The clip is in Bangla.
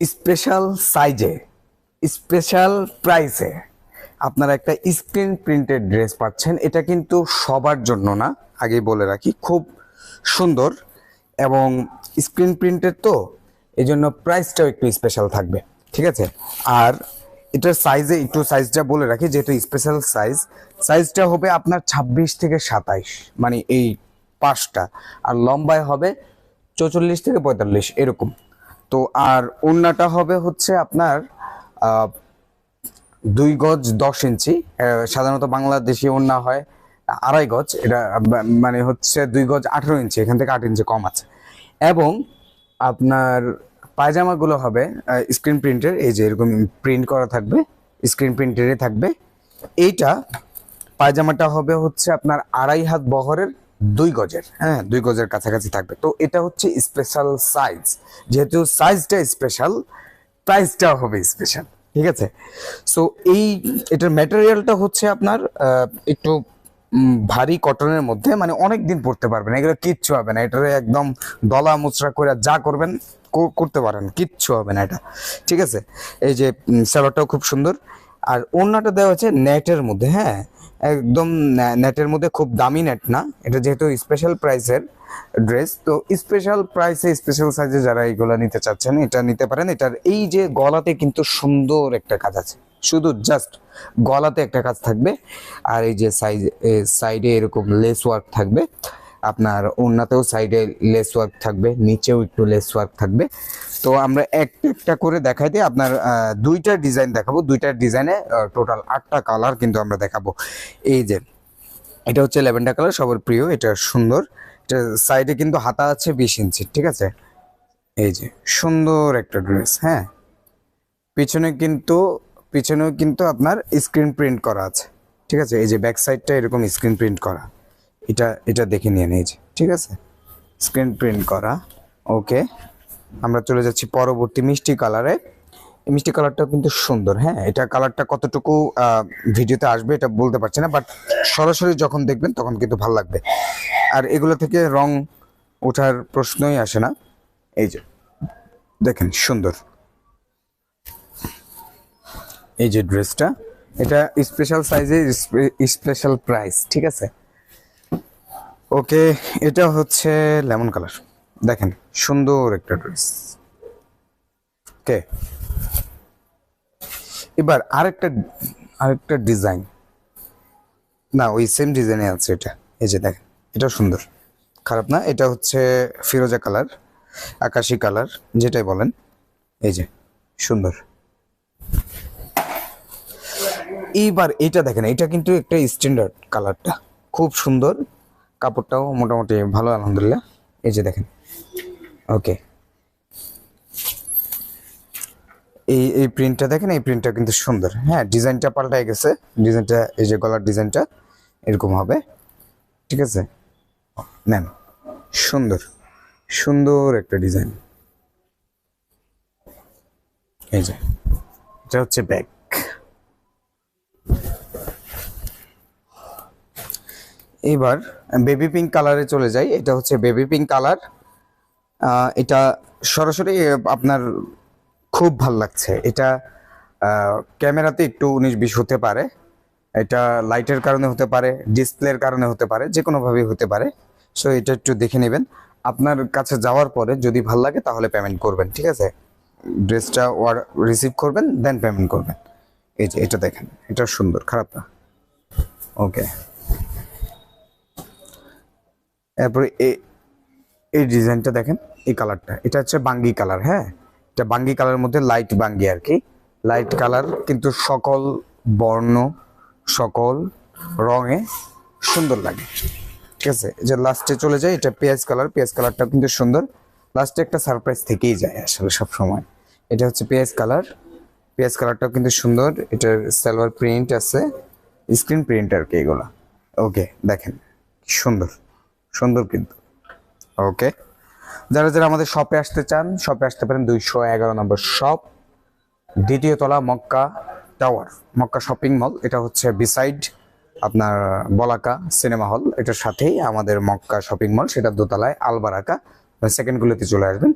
স্পেশাল সাইজে স্পেশাল প্রাইসে আপনারা একটা স্ক্রিন প্রিন্টেড ড্রেস পাচ্ছেন। এটা কিন্তু সবার জন্য না আগে বলে রাখি, খুব সুন্দর এবং স্ক্রিন প্রিন্টেড তো এই জন্য প্রাইসটাও একটু স্পেশাল থাকবে, ঠিক আছে? আর এটার সাইজে একটু সাইজটা বলে রাখি, যেহেতু স্পেশাল সাইজ সাইজটা হবে আপনার ছাব্বিশ থেকে সাতাইশ মানে এই পাঁচটা, আর লম্বায় হবে চৌচল্লিশ থেকে পঁয়তাল্লিশ, এরকম। তো আর ওড়নাটা হবে হচ্ছে আপনার দুই গজ দশ ইঞ্চি সাধারণত বাংলাদেশি ওড়না হয় আড়াই গজ, এটা মানে হচ্ছে দুই গজ আঠেরো ইঞ্চি, এখান থেকে আট ইঞ্চি কম আছে। এবং আপনার পায়জামাগুলো হবে স্ক্রিন প্রিন্টের, এই যে এরকম প্রিন্ট করা থাকবে, স্ক্রিন প্রিন্টেরই থাকবে। এইটা পায়জামাটা হবে হচ্ছে আপনার আড়াই হাত বহরের দুই গজের হ্যাঁ দুই গজের কাছাকাছি থাকবে। তো এটা হচ্ছে স্পেশাল সাইজ যেহেতু সাইজটা স্পেশাল প্রাইসটাও হবে স্পেশাল ঠিক আছে? সো এই, এটার ম্যাটেরিয়ালটা হচ্ছে আপনার একটু ভারী কটনের মধ্যে মানে অনেক দিন পরতে পারবেন এগুলো কিচ্ছু হবে না। এটার একদম দলা মুচড়া করে যা করবেন করতে পারেন, কিচ্ছু হবে না এটা, ঠিক আছে? এই যে স্যালোডটাও খুব সুন্দর। আর ওড়নাটা দেওয়া হচ্ছে নেটের মধ্যে হ্যাঁ? একদম নেটের মধ্যে খুব দামি নেট না। এটা যেহেতু স্পেশাল প্রাইসের ড্রেস তো স্পেশাল প্রাইসে স্পেশাল সাইজে যারা এইগুলো নিতে চাচ্ছেন, এটা নিতে পারেন। এটার এই যে গলাতে কিন্তু সুন্দর একটা কাজ আছে। শুধু জাস্ট গলাতে একটা কাজ থাকবে। আর এই যে সাইজ সাইডে এরকম লেস ওয়ার্ক থাকবে। আপনার ওড়নাতেও সাইডে লেস ওয়ার্ক থাকবে, নিচেও একটু লেস ওয়ার্ক থাকবে। তো আমরা একটা একটা করে দেখাই দিই, আপনার দুইটা ডিজাইন দেখাবো, দুইটা ডিজাইনে টোটাল আটটা কালার কিন্তু আমরা দেখাবো। এই যে, এটা হচ্ছে ল্যাভেন্ডার কালার সবার প্রিয়, এটা সুন্দর। এটা সাইডে কিন্তু হাতা আছে বিশ ইঞ্চি, ঠিক আছে? এই যে, সুন্দর একটা ড্রেস হ্যাঁ? পিছনে কিন্তু, পিছনেও কিন্তু আপনার স্ক্রিন প্রিন্ট করা আছে, ঠিক আছে? এই যে ব্যাক সাইডটা এরকম স্ক্রিন প্রিন্ট করা। এটা এটা দেখে নিয়ে যে, ঠিক আছে? স্ক্রিন প্রিন্ট করা ওকে আমরা চলে যাচ্ছি পরবর্তী মিষ্টি কালারে। মিষ্টি কালারটাও কিন্তু সুন্দর হ্যাঁ? এটা কালারটা কতটুকু ভিডিওতে আসবে এটা বলতে পারছি না বাট সরাসরি যখন দেখবেন তখন কিন্তু ভালো লাগবে। আর এগুলো থেকে রং ওঠার প্রশ্নই আসে না। এই যে, দেখেন, সুন্দর। এই যে ড্রেসটা, এটা স্পেশাল সাইজে স্পেশাল প্রাইস ঠিক আছে? ওকে, এটা হচ্ছে লেমন কালার। দেখেন, সুন্দর একটা ড্রেস। ওকে, এবার আরেকটা আরেকটা ডিজাইন। না, ওই সেম ডিজাইনে আছে এটা। এই যে দেখেন এটা সুন্দর। খারাপ না, এটা হচ্ছে ফিরোজা কালার, আকাশি কালার, যেটাই বলেন। এই যে, সুন্দর। এইবার এটা দেখেন, এটা কিন্তু একটা স্ট্যান্ডার্ড কালারটা। খুব সুন্দর। কাপড়টাও মোটামুটি ভালো, আলহামদুলিল্লাহ। এই যে দেখেন। ওকে এই এই প্রিন্টটা দেখেন, এই প্রিন্টটা কিন্তু সুন্দর। হ্যাঁ ডিজাইনটা পাল্টায় গেছে। ডিজাইনটা, এই যে গলার ডিজাইনটা, এরকম হবে। ঠিক আছে? নেন। সুন্দর। সুন্দর একটা ডিজাইন। এই যে, এটা হচ্ছে ব্যাগ এবার বেবি পিঙ্ক কালারে চলে যাই। এটা হচ্ছে বেবি পিঙ্ক কালার এটা সরাসরি আপনার খুব ভালো লাগছে। এটা ক্যামেরাতে একটু উনিশ বিশ হতে পারে। এটা লাইটের কারণে হতে পারে ডিসপ্লের কারণে হতে পারে যে কোনোভাবেই হতে পারে। সো এটা একটু দেখে নেবেন। আপনার কাছে যাওয়ার পরে যদি ভালো লাগে, তাহলে পেমেন্ট করবেন, ঠিক আছে? ড্রেসটা ওয়ার রিসিভ করবেন দেন পেমেন্ট করবেন। এই যে, এটা দেখেন, এটা সুন্দর, খারাপ না। ওকে এরপরে এই ডিজাইনটা দেখেন, এই কালারটা। এটা হচ্ছে বাঙ্গি কালার হ্যাঁ? এটা বাঙ্গি কালারের মধ্যে লাইট বাঙ্গি আর কি। লাইট কালার কিন্তু সকল বর্ণ, সকল রঙে সুন্দর লাগে। ঠিক আছে? যে লাস্টে চলে যায় এটা পেঁয়াজ কালার পেঁয়াজ কালারটা কিন্তু সুন্দর। লাস্টে একটা সারপ্রাইজ থেকেই যায় আসলে সব সময় এটা হচ্ছে পেঁয়াজ কালার পেঁয়াজ কালারটাও কিন্তু সুন্দর। এটার সালোয়ার প্রিন্ট আছে। স্ক্রিন প্রিন্ট আর কি এগুলো। ওকে দেখেন সুন্দর। সুন্দর কিন্তু। ওকে যারা যারা আমাদের শপে আসতে চান শপে আসতে পারেন দুইশো এগারো নম্বর শপ দ্বিতীয় তলা Mecca tower Mecca shopping mall এটা হচ্ছে বিসাইড আপনার বলাকা সিনেমা হল এটার সাথেই আমাদের মক্কা শপিং মল সেটা দোতলায় আলবারাকা সেকেন্ডগুলোতে চলে আসবেন।